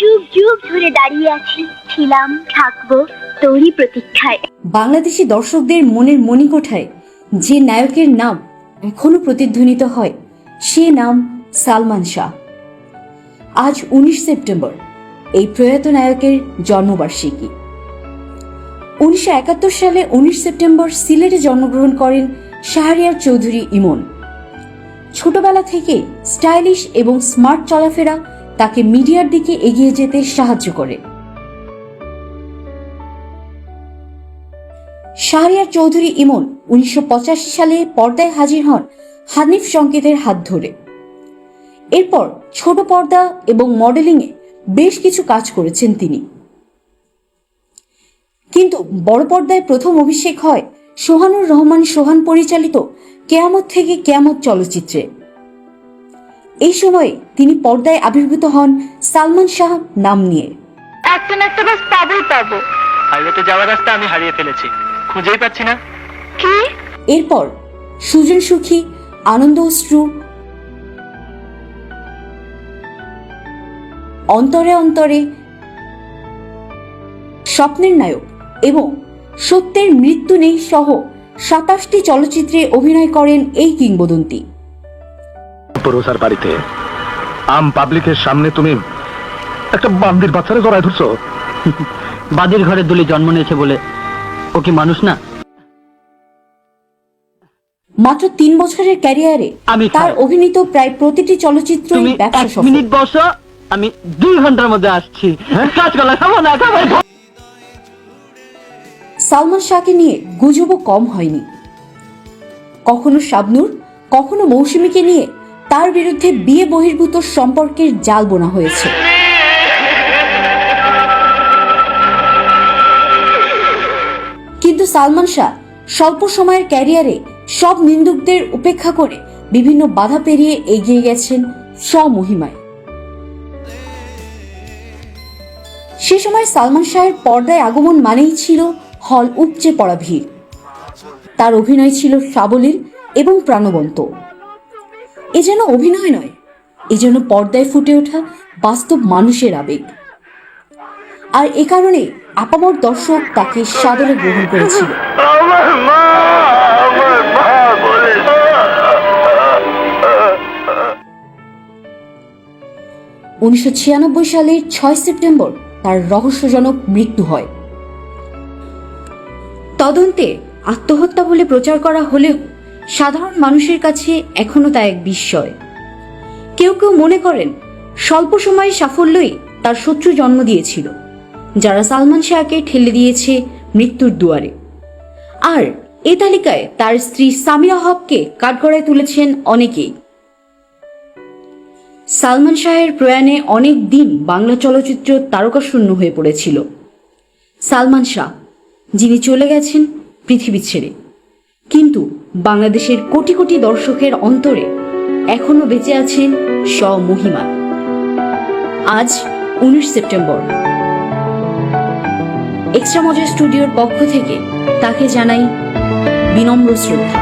যুগ যুগ ধরে দাঁড়িয়ে আছি, ছিলাম, থাকব, তোরই প্রতীক্ষায়। বাংলাদেশি দর্শকদের মনের মণিকোঠায় যে নায়কের নাম এখনও প্রতিধ্বনিত হয়, সে নাম সালমান শাহ। আজ উনিশ সেপ্টেম্বর, এই প্রয়াত নায়কের জন্মবার্ষিকী। উনিশশো একাত্তর সালে উনিশ সেপ্টেম্বর সিলেটে জন্মগ্রহণ করেন শাহরিয়ার চৌধুরী ইমন। ছোটবেলা থেকে স্টাইলিশ এবং স্মার্ট চলাফেরা তাকে মিডিয়ার দিকে এগিয়ে যেতে সাহায্য করে। শাহরিয়ার চৌধুরী ইমন উনিশশো সালে পর্দায় হাজির হন হানিফ সংকেতের হাত ধরে। এরপর ছোট পর্দা এবং মডেলিংয়ে বেশ কিছু কাজ করেছেন তিনি। কিন্তু বড় পর্দায় প্রথম অভিষেক হয় সোহানুর রহমান সোহান পরিচালিত কেয়ামত থেকে কেয়ামত চলচ্চিত্রে। এই সময়ে তিনি পর্দায় আবির্ভূত হন সালমান শাহ নাম নিয়ে। একটা না একটা বাস পাবোই পাবো। হাইওয়েতে যাওয়ার রাস্তা আমি হারিয়ে ফেলেছি। খুঁজেই পাচ্ছি না। কি? এরপর সুজন সুখী আনন্দ অশ্রু অন্তরে অন্তরে স্বপ্নের নায়ক এবং সত্যের মৃত্যু নেই সহ সাতাশটি চলচ্চিত্রে অভিনয় করেন এই কিংবদন্তি। পরোসার বাড়িতে। আম পাবলিকের সামনে তুমি একটা বান্দির বাচ্চারে জড়ায় ধরছো। বাদির ঘরে দুলি জন্ম নিয়েছে বলে ও কি মানুষ না? মাত্র তিন বছরের ক্যারিয়ারে আমি তার অভিনীত প্রায় প্রতিটি চলচ্চিত্রই ব্যবসা সফল। মিনিট বসো আমি দুই ঘণ্টার মধ্যে আসছি। কাঁচকলা খাব না খাব না। সালমান শাহকে নিয়ে গুজবও কম হয়নি। কখনো শাবনুর কখনো মৌসুমীকে নিয়ে তার বিরুদ্ধে বিয়ে বহির্ভূত সম্পর্কের জাল বোনা হয়েছে। কিন্তু সালমান শাহ স্বল্প সময়ের ক্যারিয়ারে সব নিন্দুকদের উপেক্ষা করে বিভিন্ন বাধা পেরিয়ে এগিয়ে গেছেন স্বমহিমায়। সে সময় সালমান শাহের পর্দায় আগমন মানেই ছিল হল উপচে পড়া ভিড়। তার অভিনয় ছিল সাবলীল এবং প্রাণবন্ত। এ যেন অভিনয় নয়, এ যেন পর্দায় ফুটে ওঠা বাস্তব মানুষের আবেগ। আর এ কারণে আপামর দর্শক তাকে সাদরে গ্রহণ করেছিল। উনিশশো সালের ছয় সেপ্টেম্বর তার রহস্যজনক মৃত্যু হয়। তদন্তে আত্মহত্যা বলে প্রচার করা হলেও সাধারণ মানুষের কাছে এখনও তা এক বিস্ময়। কেউ কেউ মনে করেন, স্বল্প সময়ের সাফল্যই তার শত্রু জন্ম দিয়েছিল, যারা সালমান শাহকে ঠেলে দিয়েছে মৃত্যুর দুয়ারে। আর এ তালিকায় তার স্ত্রী সামিরা হককে কাঠগড়ায় তুলেছেন অনেকেই। সালমান শাহের প্রয়াণে অনেক দিন বাংলা চলচ্চিত্র তারকাশূন্য হয়ে পড়েছিল। সালমান শাহ, যিনি চলে গেছেন পৃথিবী ছেড়ে। কিন্তু বাংলাদেশের কোটি কোটি দর্শকের অন্তরে এখনও বেঁচে আছেন স্বমহিমা। আজ উনিশ সেপ্টেম্বর। এক্সট্রা মজার স্টুডিওর পক্ষ থেকে তাকে জানাই বিনম্র শ্রদ্ধা।